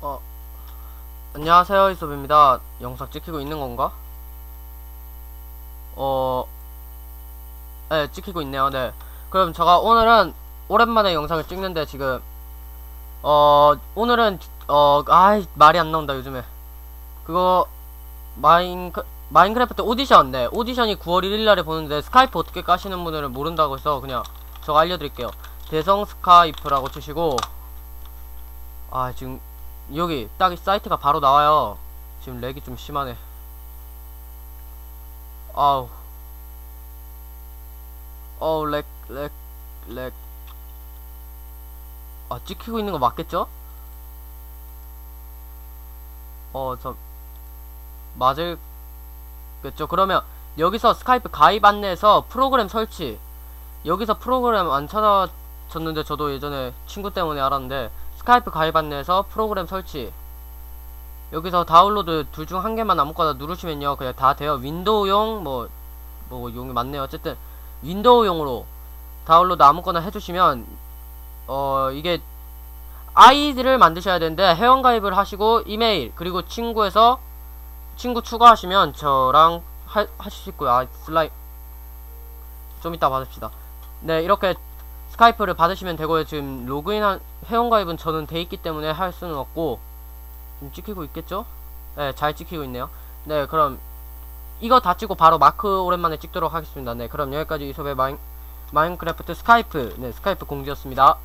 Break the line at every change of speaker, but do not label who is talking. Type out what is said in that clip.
어 안녕하세요 이소입니다 영상 찍히고 있는 건가? 어 네, 찍히고 있네요. 네. 그럼 제가 오늘은 오랜만에 영상을 찍는데 지금 어 오늘은 어 아이 말이 안 나온다 요즘에 그거 마인크 마인크래프트 오디션 네 오디션이 9월 1일날에 보는데 스카이프 어떻게 까시는 분들은 모른다고 해서 그냥 제가 알려드릴게요 대성 스카이프라고 치시고 아 지금 여기 딱이 사이트가 바로 나와요. 지금 렉이 좀 심하네. 아우. 어우 렉 렉 렉. 아 찍히고 있는 거 맞겠죠? 어 저 맞을겠죠? 그러면 여기서 스카이프 가입 안내에서 프로그램 설치. 여기서 프로그램 안 찾아졌는데 저도 예전에 친구 때문에 알았는데 스카이프 가입 안내에서 프로그램 설치. 여기서 다운로드 둘 중 한 개만 아무거나 누르시면요. 그냥 다 돼요. 윈도우용 뭐 뭐 용이 많네요. 어쨌든 윈도우용으로 다운로드 아무거나 해주시면 어 이게 아이디를 만드셔야 되는데 회원 가입을 하시고 이메일 그리고 친구에서 친구 추가하시면 저랑 하, 하실 수 있고요. 아 슬라임 좀 이따 받읍시다. 네 이렇게 스카이프를 받으시면 되고요. 지금 로그인한 회원가입은 저는 돼 있기 때문에 할 수는 없고 지금 찍히고 있겠죠? 네 잘 찍히고 있네요. 네 그럼 이거 다 찍고 바로 마크 오랜만에 찍도록 하겠습니다. 네 그럼 여기까지 이소배 마인, 마인크래프트 스카이프 네 스카이프 공지였습니다